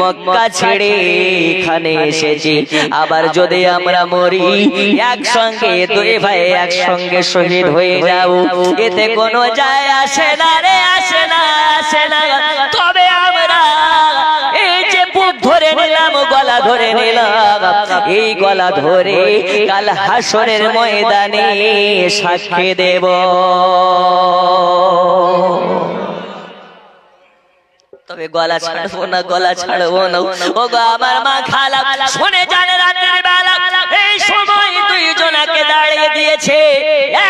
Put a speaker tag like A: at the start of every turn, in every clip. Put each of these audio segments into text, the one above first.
A: মক্কা ছেড়ে এখানে এসেছি। আবার যদি আমরা মরি, একসঙ্গে দুই ভাই একসঙ্গে শহীদ হয়ে যাব। এতে কোনো যায় আসে না রে, আসে না আসে না। তবে আমরা এই যে বুক ধরে নিলাম, গলা ধরে নিলাম। এই গলা ধরে কাল হাসরের ময়দানে সাক্ষী দেব। তবে গলা ছাড়বো না, গলা ছাড়বো না। ও গো আমার মা খালা, শুনে জানে রাতের বেলা, এই সময় দুইজনাকে দাঁড়িয়ে দিয়েছে।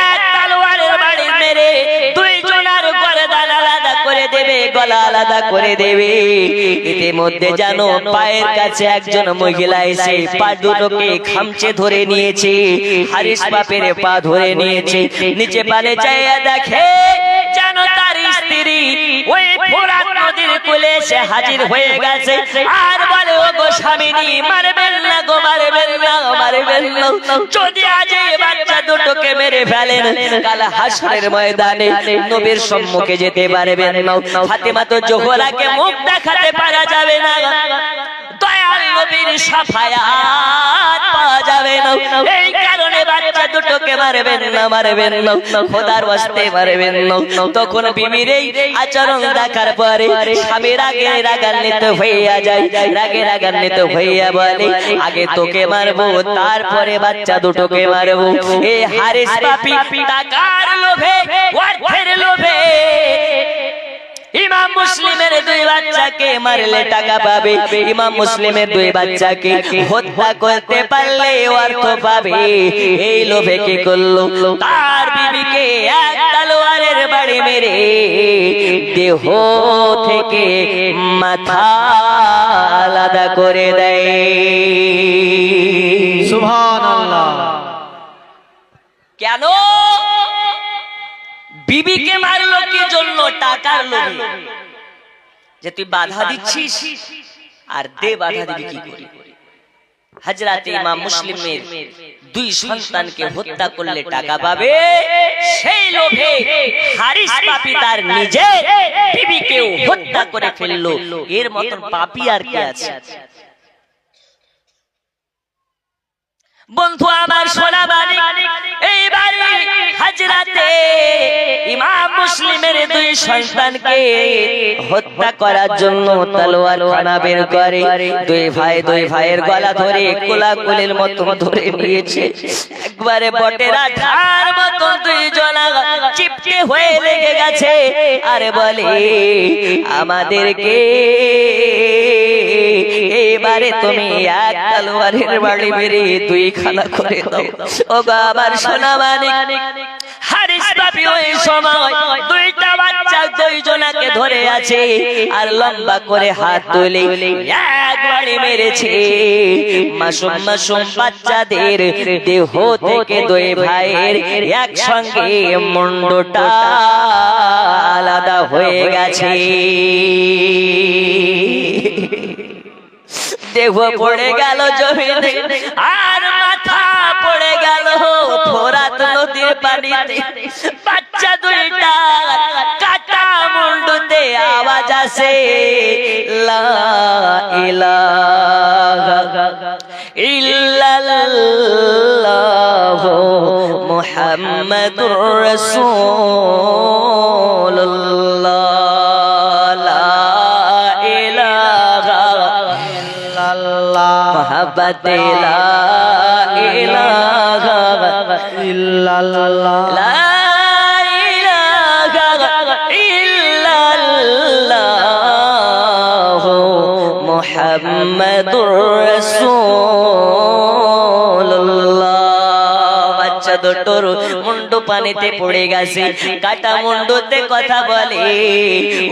A: এক তলোয়ারের বাড়ি মেরে দুইজনার গরদান আলাদা করে দেবে, গলা আলাদা করে দেবে। ইতিমধ্যে জানো পায়ের কাছে একজন মহিলা এসে পা দুটোকে খামচে ধরে নিয়েছে, হারিস বাপের পা ধরে নিয়েছে। নিচে পালে চাইয়া দেখে জানো তার, ওই ফোরাত নদীর কুলে এসে হাজির হয়ে গেছে। আর বলে ও গো স্বামীনি, মারবেন না গো, মারবেন না মারবেন না যদি আজ এই বাচ্চা দুটোকে মেরে ফেলেন, কাল হাসরের ময়দানে নবীর সম্মুখে যেতে পারবেন না। ফাতেমা তো জোহরাকে মুখ দেখাতে পারা যাবে না। দয়াল নবীর সাফায়াত পাওয়া যাবে না। এই কারণে বাচ্চা দুটোকে মারবেন না মারবেন না। খোদার ওয়াস্তে মারবেন না। তখন বিবির আচরণ দেখার পরে রাগে রাগান্বিত হইয়া রাগে রাগান্বিত হইয়া বলে, আগে তোকে মারবো, তারপরে বাচ্চা দুটোকে মারবো। এ হারিস টাকার লোভে, অর্থের লোভে ইমাম মুসলিমের দুই বাচ্চাকে মারলে টাকা পাবে। ইমাম মুসলিমের দুই বাচ্চাকে হত্যা করতে পারলে অর্থ পাবে। এই লোভে কি করল? তার বিবিকে এক তলোয়ারের বাড়ি মেরে দেহ থেকে মাথা আলাদা করে দেয়।
B: সুবহানাল্লাহ।
A: কেন? বিবিকে মারলো কি জন্য টাকার লোভে? যে তুই বাধা দিচ্ছিস আর দে বাধা দিবি কি করে? হাজরাতে ইমাম মুসলিমের দুই সন্তানকে হত্যা করলে টাকা পাবে সেই লোভে হারিস পাপি তার নিজে বিবিকেও হত্যা করে ফেলল। এর মতন পাপি আর কে আছে? বন্ধু আমার সোনা বাড়ি হত্যা করার জন্য তলোয়ার দুই ভাই দুই ভাইয়ের গলা ধরে কোলাকুলির মতো ধরে নিয়েছে। একবারে বটেরা আরে বলে, আমাদেরকে এবারে তুমি এক তলোয়ারের বাড়ি মেরে দুই খানা করে দাও। ও আমার সোনা মানিক। হারিস ওই সময়। দুইটা বাচ্চা দুইজনাকে ধরে আছে আর লম্বা করে হাত তুলে। এক বাড়ি মেরেছে। মাসুম মাসুম বাচ্চাদের দেহ থেকে দুই ভাইয়ের একসঙ্গে মুন্ডটা আলাদা হয়ে গেছে। দেহ পড়ে গেল জমিনে আর মাথা পড়ে গেল ফোরাত নদীর পানিতে। বাচ্চা দুইটা কাটা মুন্ডুতে আওয়াজ আসে লা ইলাহা ইল্লাল্লাহ মুহাম্মাদুর রাসূলুল্লাহ
B: আল্লাহ
A: মোহাম্মদ লা ইলাহা
B: ইল্লাল্লাহ।
A: পানিতে পড়ে গেছে। কাটা মুন্ডুতে কথা বলে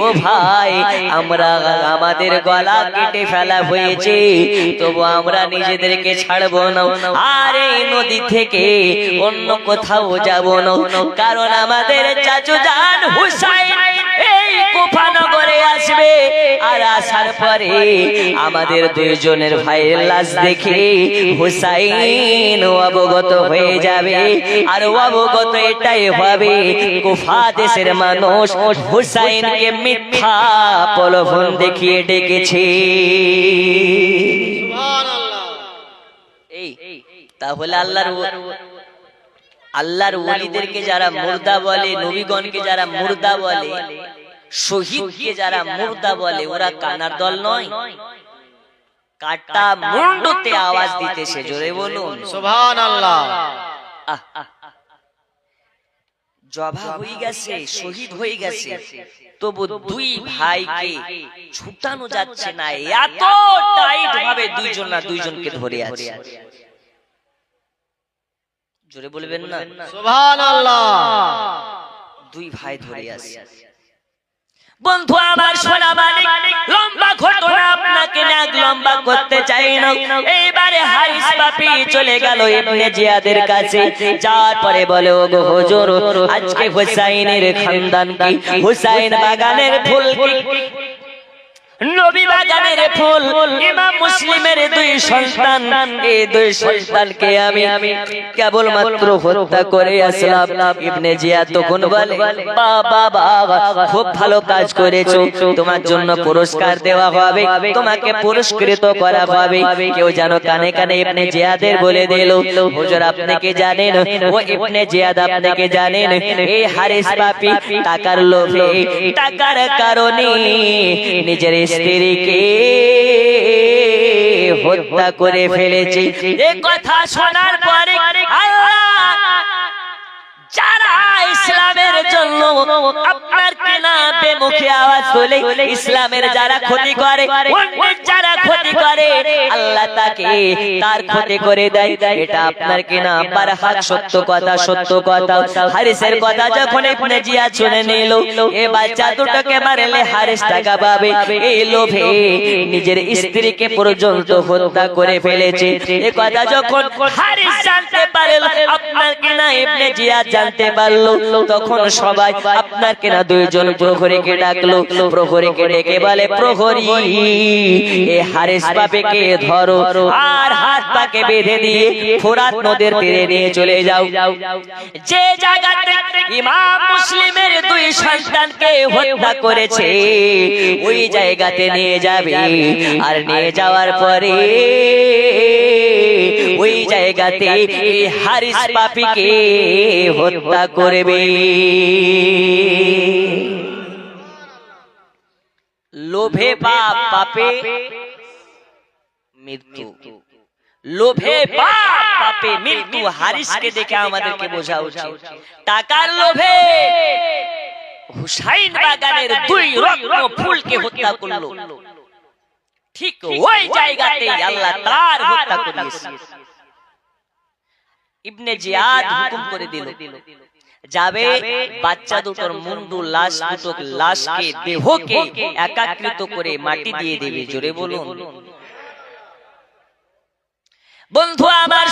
A: ও ভাই আমরা আমাদের গলা কেটে ফেলা হয়েছে। তবু আমরা নিজেদেরকে ছাড়বো না। আর এই নদী থেকে অন্য কোথাও যাব না। কারণ আমাদের চাচু জান হুসাইন আসার পরে আমাদের দুইজনের ভাইয়ের লাশ দেখে হুসাইন অবগত হয়ে যাবে। আর অবগত এটাই হবে কুফা দেশের মানুষ। হুসাইনকে মিথ্যা প্রলোভন দেখিয়ে ডেকেছে। এই তাহলে আল্লাহর আল্লাহর ওলিদেরকে যারা মুর্দা বলে নবীগণকে যারা মুর্দা বলে শহীদকে যারা মুর্দা বলে ওরা কানার দল নয়। কাটা মুন্ডতে আওয়াজ দিতেছে জোরে বলুন।
B: আল্লাহ।
A: জবা হয়ে গেছে শহীদ হয়ে গেছে। তবু দুই ভাইকে ছুটানো যাচ্ছে না। এত টাইট ভাবে দুইজন না দুইজনকে ধরে আছে। জোরে বলবেন না? দুই ভাই ধরে আছে। বন্ধু, আমার সোনা মালিক, লম্বা ঘটনা আপনাকে নাক লম্বা করতে চাই না। এইবারে হারিস পাপি চলে গেল ইবনে জিয়াদের কাছে। যাওয়ার পরে বলে ও গো হুজুর, আজকে হুসাইনের খানদান কি হুসাইন বাগানের ফুল কি নবী বাগানের ফুল, ইমাম মুসলিমের দুই সন্তান। এই দুই সন্তানকে আমি কেবল মাত্র হত্যা করে আসলাম। ইবনে জিয়াদ তখন বলে বাবা বাবা, খুব ভালো কাজ করেছ। তোমার জন্য পুরস্কার দেওয়া হবে। তোমাকে পুরস্কৃত করা হবে। কেউ যেন কানে কানে ইবনে জিয়াদের বলে দিল, হুজুর, আপনি কি জানেন? ও ইবনে জিয়াদ, আপনি কি জানেন? এই হারিস পাপি টাকার লোভে, টাকার কারণে নিজের স্ত্রীকে হত্যা করে ফেলেছে। এ কথা শোনার পরে আল্লাহ যারা ইসলামের জন্য আপনার কেনা বেমুখে আওয়াজ তোলে ইসলামের যারা ক্ষতি করে যারা ক্ষতি করে আল্লাহ তাকে তার ক্ষতি করে দেয়। এটা আপনার কেনা? আব্বার হাত সত্য কথা সত্য কথা। হারিসের কথা যখন ইবনে জিয়া শুনে নিল এ বাচ্চা দুটোকে মারলে হারিস টাকা পাবে এই লোভে নিজের স্ত্রীকে পর্যন্ত হত্যা করে ফেলেছে। এ কথা যখন হারিস জানতে পারল আপনার কিনা ইবনে জিয়া জানতে পারল। তখন সবাই আপনার কিনা দুইজন প্রহরীকে ডাকলো। প্রহরীকে ডেকে বলে, প্রহরী, এ হারিস বাপেকে ধরো আর হাত পাকে বেঁধে দিয়ে ফোরাত নদের তীরে নিয়ে চলে যাও। যে জায়গাতে ইমাম মুসলিমের দুই সন্তানকে হত্যা করেছে, ওই জায়গাতে নিয়ে যাবে। আর নিয়ে যাওয়ার পরে জায়গাতে হারিস পাপিকে হত্যা করবে। লোভে পাপ পাপে মৃত্যু। লোভে পাপ পাপে মৃত্যু হারিসকে দেখে আমাদেরকে বোঝা উচিত। টাকার লোভে হুসাইন বাগানের দুই রত্ন ফুলকে হত্যা করল। ঠিক ওই জায়গাতে আল্লাহ তার হত্যা করিয়েছে। ইবনে জিয়াদ হুকুম করে দিল। যাবে বাচ্চা দুটোর মুন্ডু লাশ দুটো লাশকে দেহকে একাকৃত করে মাটি দিয়ে দেবে জোরে বলুন। বন্ধু আমার